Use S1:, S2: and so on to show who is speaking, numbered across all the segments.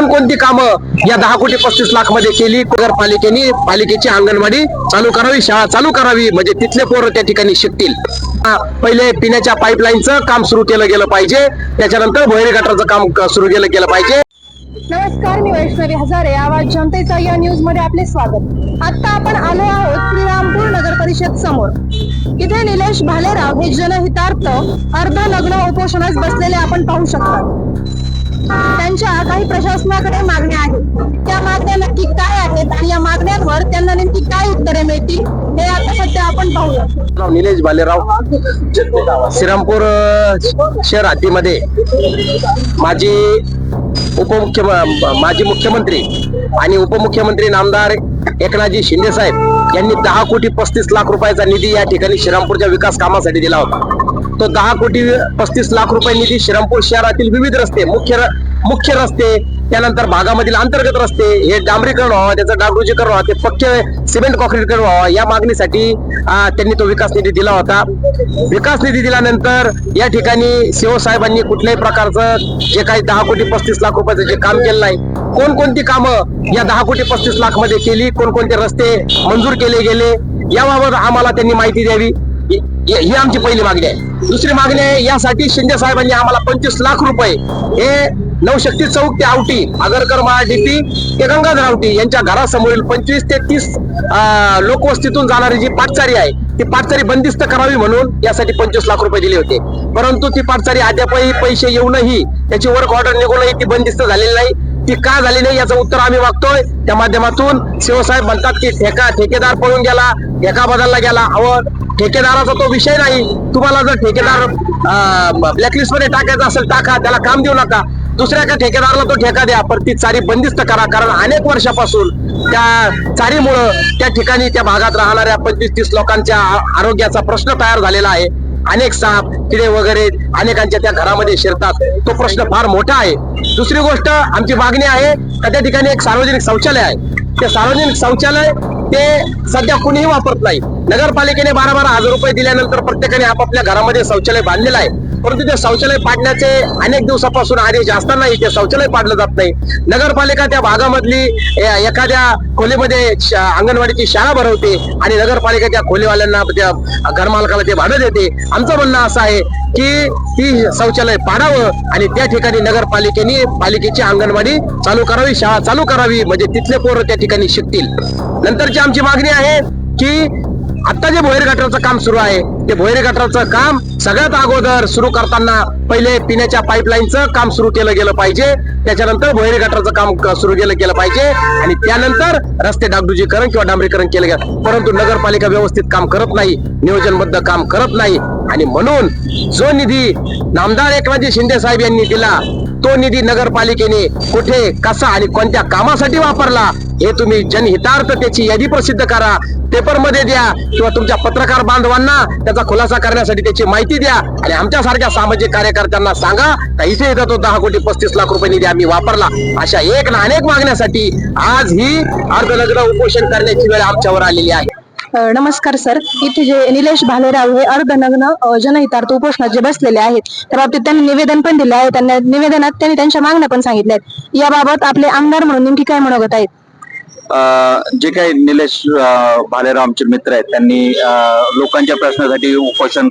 S1: कोणकोणती कामं या दहा कोटी पस्तीस लाखमध्ये केली? नगरपालिकेने पालिकेची अंगणवाडी चालू करावी शाळा चालू करावी म्हणजे तिथले पोरं त्या ठिकाणी शिकतील. पहिले पिण्याच्या पाईपलाईनचं काम सुरू केलं गेलं पाहिजे. त्याच्यानंतर भोयरी गटारचं काम सुरू केलं गेलं पाहिजे.
S2: नमस्कार मी वैष्णवी हजारे. आवाज जनतेचा या न्यूजमध्ये आपले स्वागत. आता आपण आलो आहोत श्रीरामपूर नगर परिषद समोर. इथे निलेश भालेराव हे जनहितार्थ अर्ध अर्धनग्न उपोषणास बसलेले आपण पाहू शकता. त्यांच्या काही प्रशासनाकडे मागण्या आहेत. त्या मागण्या नक्की काय आहेत आणि या मागण्यांवर त्यांना नेमकी काय उत्तरे मिळतील हे आता सध्या आपण पाहूया.
S1: निलेश बालेराव. श्रीरामपूर शहर हद्दीमध्ये माझी उपमुख्य माजी मुख्यमंत्री आणि उपमुख्यमंत्री नामदार एकनाथजी शिंदे साहेब यांनी दहा कोटी पस्तीस लाख रुपयाचा निधी या ठिकाणी श्रीरामपूरच्या विकास कामासाठी दिला होता. तो दहा कोटी पस्तीस लाख रुपये निधी श्रीरामपूर शहरातील विविध रस्ते मुख्य र- मुख्य रस्ते त्यानंतर भागामधील अंतर्गत रस्ते हे डांबरीकरण व्हावं त्याचं डागडुजीकरण व्हावं ते पक्के सिमेंट कॉन्क्रीटकरण व्हावं या मागणीसाठी त्यांनी तो विकास निधी दिला होता. विकास निधी दिल्यानंतर या ठिकाणी सीओ साहेबांनी कुठल्याही प्रकारचं जे काही दहा कोटी पस्तीस लाख रुपयाचं जे काम केलं नाही कोणकोणती कामं या दहा कोटी पस्तीस लाखमध्ये केली कोणकोणते रस्ते मंजूर केले गेले याबाबत आम्हाला त्यांनी माहिती द्यावी. ही आमची पहिली मागणी आहे. दुसरी मागणी आहे यासाठी शिंदे साहेबांनी आम्हाला पंचवीस लाख रुपये हे नवशक्ती चौक ते आवटी आगरकर महाडीपी ते गंगाधर आवटी यांच्या घरासमोरील पंचवीस ते तीस लोकवस्तीतून जाणारी जी पाटचारी आहे ती पाटचारी बंदिस्त करावी म्हणून यासाठी पंचवीस लाख रुपये दिले होते. परंतु ती पाटचारी अद्यापही पैसे येऊनही त्याची वर्क ऑर्डर निघूनही ती बंदिस्त झालेली नाही. ती का झाली नाही याचं उत्तर आम्ही मागतोय. त्या माध्यमातून शिवसाहेब म्हणतात की ठेका ठेकेदार पळून गेला ठेका बदलला गेला. अहो ठेकेदाराचा तो विषय नाही. तुम्हाला जर ठेकेदार ब्लॅकलिस्टमध्ये टाकायचा असेल टाका. त्याला काम देऊ नका. दुसऱ्या एका ठेकेदाराला तो ठेका द्या. पण ती चारी बंदिस्त करा. कारण अनेक वर्षापासून त्या चारीमुळं त्या ठिकाणी त्या भागात राहणाऱ्या पंचवीस तीस लोकांच्या आरोग्याचा प्रश्न तयार झालेला आहे. अनेक साप किडे वगैरे अनेकांच्या त्या घरामध्ये शिरतात. तो प्रश्न फार मोठा आहे. दुसरी गोष्ट आमची मागणी आहे का त्या ठिकाणी एक सार्वजनिक शौचालय आहे. ते सार्वजनिक शौचालय ते सध्या कुणीही वापरत नाही. नगरपालिकेने बारा बारा हजार रुपये दिल्यानंतर प्रत्येकाने आपापल्या घरामध्ये शौचालय बांधलेलं आहे. परंतु ते शौचालय पाडण्याचे अनेक दिवसापासून आदेश असतानाही ते शौचालय पाडलं जात नाही. नगरपालिका त्या भागामधली एखाद्या खोलीमध्ये अंगणवाडीची शाळा भरवते आणि नगरपालिका त्या खोलीवाल्यांना त्या घरमालकाला ते भाडं देते. आमचं म्हणणं असं आहे की ती शौचालय पाडावं आणि त्या ठिकाणी नगरपालिकेने पालिकेची अंगणवाडी चालू करावी शाळा चालू करावी म्हणजे तिथले पोरं त्या ठिकाणी शिकतील. नंतरची आमची मागणी आहे की आता जे भोयर गटारचं काम सुरू आहे ते भोयर गटारचं काम सगळ्यात अगोदर सुरू करताना पहिले पिण्याच्या पाईपलाईनचं काम सुरू केलं गेलं पाहिजे. त्याच्यानंतर भोयर गटारचं काम सुरू केलं गेलं पाहिजे. आणि त्यानंतर रस्ते डागडुजीकरण किंवा डांबरीकरण केलं गेलं. परंतु नगरपालिका व्यवस्थित काम करत नाही नियोजनबद्ध काम करत नाही. आणि म्हणून जो निधी नामदार एकनाथजी शिंदे साहेब यांनी दिला तो निधी नगरपालिकेने कुठे कसा आणि कोणत्या कामासाठी वापरला हे तुम्ही जनहितार्थ त्याची यादी प्रसिद्ध करा. पेपरमध्ये द्या किंवा तुमच्या पत्रकार बांधवांना त्याचा खुलासा करण्यासाठी त्याची माहिती द्या आणि आमच्या सारख्या सामाजिक कार्यकर्त्यांना सांगा. का इथे इथं तो दहा कोटी पस्तीस लाख रुपये निधी आम्ही वापरला. अशा एक ना अनेक मागण्यासाठी आज ही अर्धलग्न उपोषण करण्याची वेळ आमच्यावर आलेली आहे.
S2: नमस्कार सर. इथे जे निलेश भालेराव हे अर्धनग्न जनहितार्थ उपोषणात जे बसलेले आहेत त्या बाबतीत त्यांनी निवेदन पण दिले आहे. त्यांना निवेदनात त्यांनी त्यांच्या मागण्या पण सांगितल्या आहेत. याबाबत आपले आमदार म्हणून नेमकी काय म्हणत आहेत?
S3: जे काही निलेश अं, भालेराव आमचे मित्र आहेत त्यांनी लोकांच्या प्रश्नासाठी उपोषण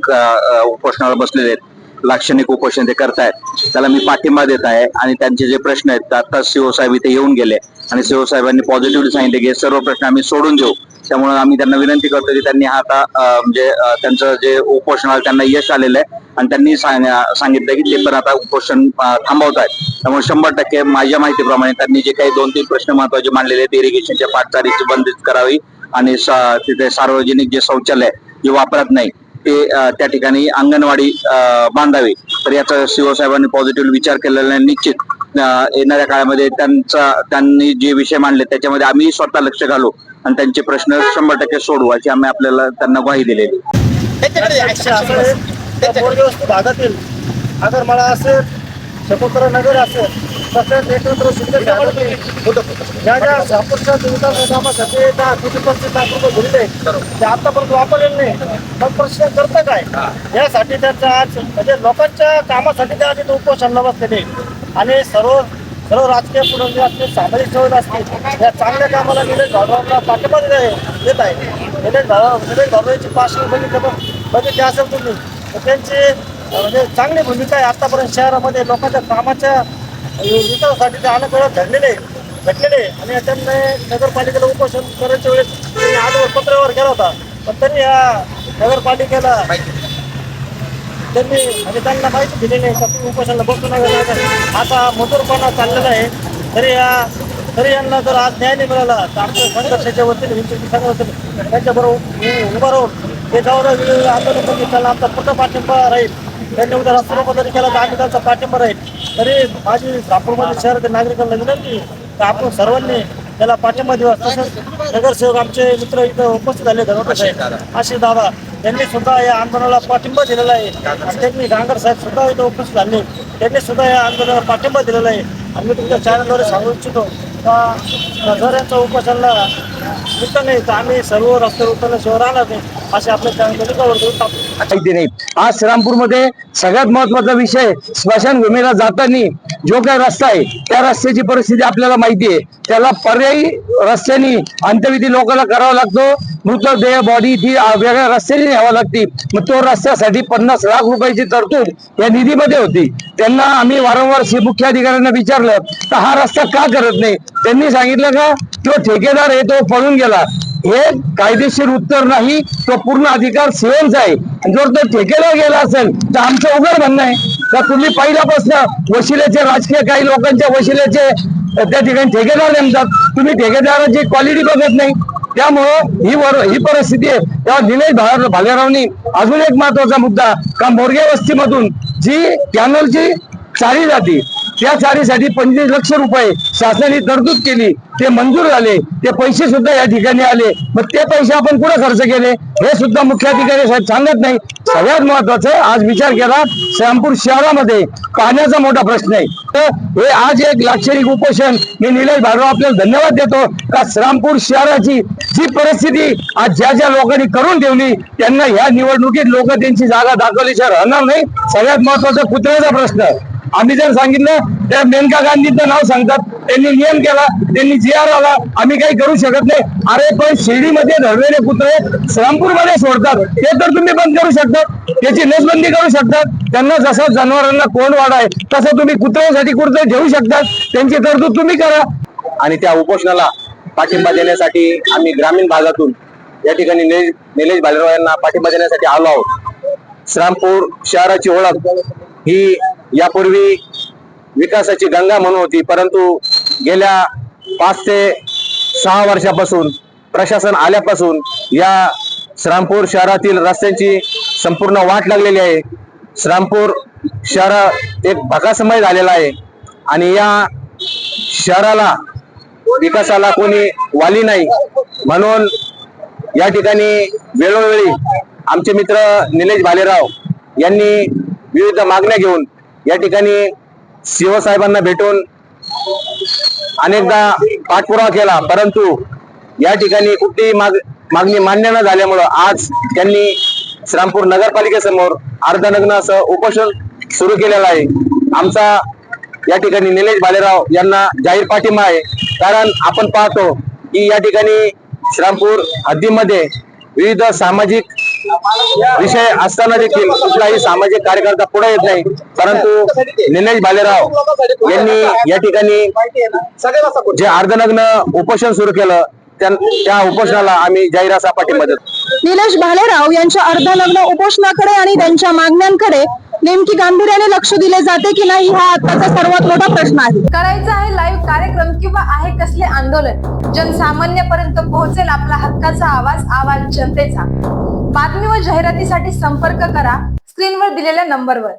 S3: उपोषणाला बसलेले आहेत. लाक्षणिक उपोषण ते करतायत. त्याला मी पाठिंबा देत आहे आणि त्यांचे जे प्रश्न आहेत आता सीओ साहेब इथे येऊन गेले. आणि सीओ साहेबांनी पॉझिटिव्हली सांगितले की सर्व प्रश्न आम्ही सोडून देऊ. त्यामुळे आम्ही त्यांना विनंती करतो की त्यांनी हा आता म्हणजे त्यांचं जे उपोषण त्यांना यश आलेलं आहे आणि त्यांनी सांग- सांगितलं की ते पण आता उपोषण थांबवत आहेत त्यामुळे शंभर टक्के माझ्या माहितीप्रमाणे त्यांनी जे काही दोन तीन प्रश्न महत्त्वाचे मांडलेले आहेत इरिगेशनच्या पाटचारीची बंदित करावी आणि तिथे सार्वजनिक जे शौचालय जे वापरत नाही ते त्या ठिकाणी अंगणवाडी बांधावी. तर याचा सीओ साहेबांनी पॉझिटिव्ह विचार केलेला आहे निश्चित. येणाऱ्या काळामध्ये त्यांचा त्यांनी जे विषय मांडले त्याच्यामध्ये आम्ही स्वतः लक्ष घालू आणि त्यांचे प्रश्न शंभर टक्के सोडवू अशी आम्ही आपल्याला त्यांना ग्वाही दिलेली
S4: भागातील अगर मला असेल नगर असेल तसेच एकत्र शिंदे साहेबांनी ज्या ज्या शहापूरच्या विकास कामासाठी दहा कोटी पस्तीस लाख रुपये दिलेले ते आतापर्यंत वापरलेले नाही मग प्रश्न करतं काय यासाठी त्यांचा आज म्हणजे लोकांच्या कामासाठी त्या तिथे उपोषणला बसलेले आणि सर्व सर्व राजकीय पुढे असतील सामाजिक सेवक असतील या चांगल्या कामाला निलेश भाऊरावांना पाठिंबा देत आहे निलेश भाऊ निलेश भाऊरावांची पार्श्व बघितलं बघितली असेल तुम्ही त्यांची म्हणजे चांगली भूमिका आहे आतापर्यंत शहरामध्ये लोकांच्या कामाच्या विकासासाठी ते अनेक वेळा धरलेले भेटलेले आणि त्यांनी नगरपालिकेला उपोषण करायच्या वेळेस त्यांनी आजवर पत्रावर केला होता पण त्यांनी या नगरपालिकेला त्यांनी म्हणजे त्यांना माहिती दिली नाही का उपोषणाला बसू नका आता मजूरपणा चाललेला आहे. तरी या तरी यांना जर आज न्याय नाही मिळाला तर आमच्या संघर्षाच्या वतीने हिंदू संघ त्यांच्याबरोबर उभा राहून ते गौरव आंदोलन करून त्याला आमचा पूर्ण पाठिंबा राहील. त्यांनी उद्या रस्ता जरी केला तर आम्ही त्यांचा पाठिंबा राहील. तरी माझी नागपूरमध्ये शहरातील नागरिकांना विनंती तर आपण सर्वांनी त्याला पाठिंबा देऊ तसंच नगरसेवक आमचे मित्र इथं उपस्थित झाले साहेब आशिष दादा त्यांनी सुद्धा या आंदोलनाला पाठिंबा दिलेला आहे. त्यांनी गांगर साहेब सुद्धा इथं उपस्थित झाले. त्यांनी सुद्धा या आंदोलनाला पाठिंबा दिलेला आहे. मी तुमच्या चॅनलद्वारे सांगू इच्छितो का जर यांचा उपोषणाला आम्ही सर्व रस्त्यावर शहर राहणार नाही असे आपल्या
S5: माहिती नाही. आज श्रीरामपूरमध्ये सगळ्यात महत्त्वाचा विषय स्मशानभूमीला जाताना जो काही रस्ता आहे त्या रस्त्याची परिस्थिती आपल्याला माहिती आहे. त्याला पर्यायी रस्त्याने अंत्यविधी लोकांना करावा लागतो. मृतदेह बॉडी ती वेगळ्या रस्त्याने न्यावा लागती. मग तो रस्त्यासाठी पन्नास लाख रुपयाची तरतूद या निधीमध्ये होती. त्यांना आम्ही वारंवार मुख्याधिकाऱ्यांना विचारलं तर हा रस्ता का करत नाही? त्यांनी सांगितलं का तो ठेकेदार आहे तो पळून गेला. हे कायदेशीर उत्तर नाही तो पूर्ण अधिकार सीएमचा आहे. आणि जर तो ठेकेदार गेला असेल तर आमचं उघड म्हणणं आहे. का तुम्ही पहिल्यापासून वशिलेचे राजकीय काही लोकांच्या वशिलेचे त्या ठिकाणी ठेकेदार नेमतात. तुम्ही ठेकेदाराची क्वालिटी बघत नाही. त्यामुळं ही वर ही परिस्थिती आहे. तेव्हा निलेश भाले भालेरावनी अजून एक महत्त्वाचा मुद्दा का मोरगे वस्तीमधून जी कॅनलची चारी जाती त्या चारीसाठी पंचवीस लक्ष रुपये शासनाने तरतूद केली. ते मंजूर झाले. ते पैसे सुद्धा या ठिकाणी आले. मग ते पैसे आपण कुठे खर्च केले? हे सुद्धा मुख्याधिकारी साहेब सांगत नाही. सगळ्यात महत्वाचं आज विचार केला श्यामपूर शहरामध्ये पाण्याचा मोठा प्रश्न आहे. तर हे आज एक लाक्षणिक उपोषण. मी निलेश भार्गव आपल्याला धन्यवाद देतो का श्रामपूर शहराची जी परिस्थिती आज ज्या ज्या लोकांनी करून ठेवली त्यांना ह्या निवडणुकीत लोक त्यांची जागा दाखवल्याशिवाय राहणार नाही. सगळ्यात महत्त्वाचा कुत्र्याचा प्रश्न. आम्ही जर सांगितलं त्या मेनका गांधींचं नाव सांगतात. त्यांनी नियम केला त्यांनी जी आर आला आम्ही काही करू शकत नाही. अरे पण शिर्डीमध्ये धरलेले कुत्रे श्रामपूरमध्ये सोडतात. ते तर तुम्ही बंद करू शकता त्याची नसबंदी करू शकतात. त्यांना जसं जनावरांना कोण वाढाय तसं तुम्ही कुत्र्यासाठी कुठं घेऊ शकतात. त्यांची तरतूद तुम्ही करा.
S6: आणि त्या उपोषणाला पाठिंबा देण्यासाठी आम्ही ग्रामीण भागातून या ठिकाणी निलेश भालेराव यांना पाठिंबा देण्यासाठी आलो आहोत. श्रामपूर शहराची ओळख ही यापूर्वी विकासाची गंगा म्हणून होती परंतु गेल्या पाच ते सहा वर्षापासून प्रशासन आल्यापासून या श्रामपूर शहरातील रस्त्यांची संपूर्ण वाट लागलेली आहे. श्रामपूर शहर एक भकासमय झालेला आहे आणि या शहराला विकासाला कोणी वाली नाही. म्हणून या ठिकाणी वेळोवेळी आमचे मित्र निलेश भालेराव यांनी विविध मागण्या घेऊन या ठिकाणी सीओ साहेबांना भेटून अनेकदा पाठपुरावा केला परंतु या ठिकाणी कुठलीही माग मागणी मान्य न झाल्यामुळं आज त्यांनी श्रामपूर नगरपालिकेसमोर अर्धनग्न असं उपोषण सुरू केलेलं आहे. आमचा या ठिकाणी निलेश भालेराव यांना जाहीर पाठिंबा आहे. कारण आपण पाहतो की या ठिकाणी श्रामपूर हद्दीमध्ये विविध सामाजिक विषय असताना देखील कुठलाही सामाजिक कार्यकर्ता पुढे येत नाही परंतु निलेश भालेराव यांनी या ठिकाणी जे अर्धनग्न उपोषण सुरू केलं त्या उपोषणाला आम्ही जाहिरासा पाठिंबा देतो.
S2: निलेश भालेराव यांच्या अर्धनग्न उपोषणाकडे आणि त्यांच्या मागण्यांकडे नेमकी गांभीर्याने लक्ष दिले जाते की नाही हा आताचा सर्वात मोठा प्रश्न आहे.
S7: करायचा आहे लाईव्ह कार्यक्रम किंवा आहे कसले आंदोलन? जनसामान्यपर्यंत पोहोचेल आपला हक्काचा आवाज आवाज जनतेचा. बातमी व जाहिरातीसाठी संपर्क करा स्क्रीनवर दिलेल्या नंबरवर